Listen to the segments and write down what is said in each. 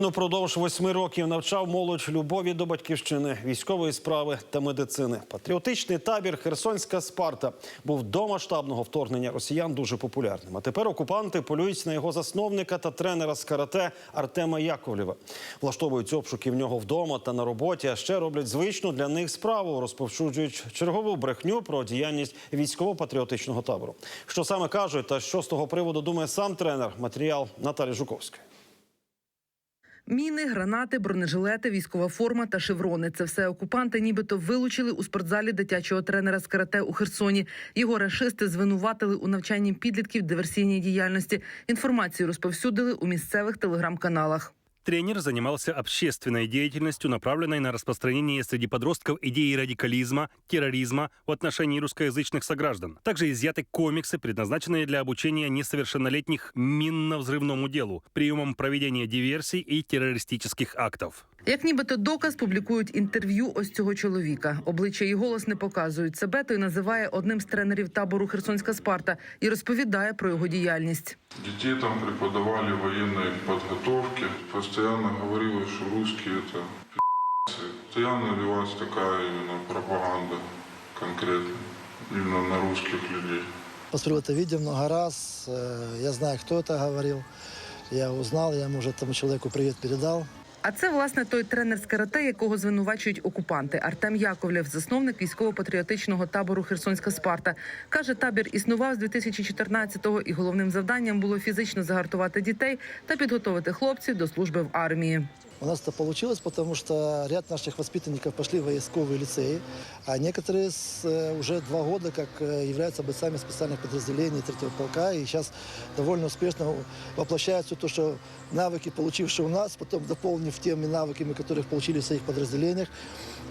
Упродовж восьми років навчав молодь любові до батьківщини, військової справи та медицини. Патріотичний табір Херсонська Спарта був до масштабного вторгнення росіян дуже популярним. А тепер окупанти полюють на його засновника та тренера з карате Артема Яковлєва. Влаштовують обшуки в нього вдома та на роботі. А ще роблять звичну для них справу, розповсюджують чергову брехню про діяльність військово-патріотичного табору. Що саме кажуть, та що з того приводу думає сам тренер? Матеріал Наталі Жуковської. Міни, гранати, бронежилети, військова форма та шеврони. Це все окупанти, нібито вилучили у спортзалі дитячого тренера з карате у Херсоні. Його рашисти звинуватили у навчанні підлітків диверсійній діяльності. Інформацію розповсюдили у місцевих телеграм-каналах. Тренер занимался общественной деятельностью, направленной на распространение среди подростков идеи радикализма, терроризма в отношении русскоязычных сограждан. Также изъяты комиксы, предназначенные для обучения несовершеннолетних минно-взрывному делу, приемам проведения диверсий и террористических актов. Як нібито доказ публікують інтерв'ю ось цього чоловіка. Обличчя і голос не показують себе. Той називає одним з тренерів табору Херсонська Спарта і розповідає про його діяльність. Детей там преподавали военной подготовки. Постоянно говорили, что русские это пи***цы. Постоянно лилась такая именно пропаганда конкретно. Именно на русских людей. Посмотрел это видео много раз. э, Я знаю, кто это говорил. Я узнал, я ему уже этому человеку привет передал. А це власне той тренер з карате, якого звинувачують окупанти. Артем Яковлєв, засновник військово-патріотичного табору Херсонська Спарта, каже, табір існував з 2014-го і головним завданням було фізично загартувати дітей та підготовити хлопців до служби в армії. У нас это получилось, потому что ряд наших воспитанников пошли в войсковые лицеи, а некоторые с, э, уже два года как э, являются бойцами специальных подразделений третьего полка и сейчас довольно успешно воплощают все то, что навыки, получившие у нас, потом дополнив теми навыками, которых получили в своих подразделениях,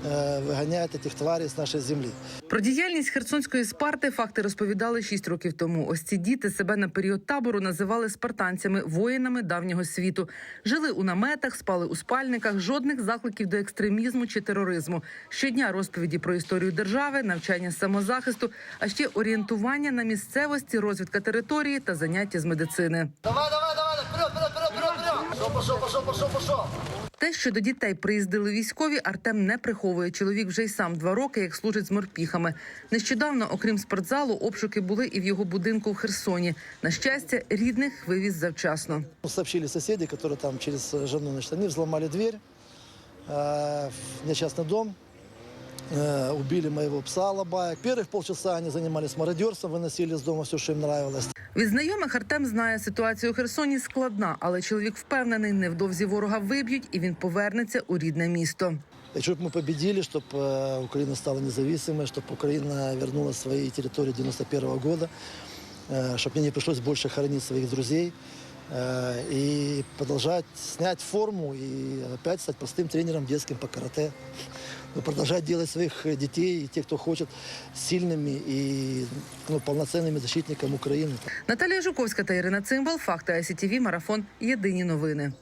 э, выгоняют этих тварей с нашей земли. Про діяльність Херсонської Спарти факти розповідали шість років тому. Ось ці діти себе на період табору називали спартанцями, воїнами давнього світу. Жили у наметах, спали у спальниках, жодних закликів до екстремізму чи тероризму. Щодня розповіді про історію держави, навчання самозахисту, а ще орієнтування на місцевості, розвідка території та заняття з медицини. Давай, давай, давай, вперед, вперед, вперед, вперед, вперед! Пошел, пошел, пошел, пошел, пошел! Те, що до дітей приїздили військові, Артем не приховує. Чоловік вже й сам два роки, як служить з морпіхами. Нещодавно, окрім спортзалу, обшуки були і в його будинку в Херсоні. На щастя, рідних вивіз завчасно. Ну, Сообщили соседи, которые там через э, жену, значит, они взломали дверь э, в несчастный дом, э, убили моего пса Лобая. Первых полчаса они занимались мародерством, выносили из дома все, что им нравилось. Від знайомих Артем знає, ситуація у Херсоні складна, але чоловік впевнений, невдовзі ворога виб'ють і він повернеться у рідне місто. И чтобы мы победили, чтобы Украина стала независимой, чтобы Украина вернула свои территории 91 года, чтобы мне не пришлось больше хоронить своих друзей э, и продолжать снять форму и опять стать простым тренером детским по карате. Ну, Продолжать делать своих детей и тех, кто хочет, сильными и ну, полноценными защитниками Украины. Наталія Жуковська та Ірина Цимбал. Факти ICTV, Марафон. Єдині новини.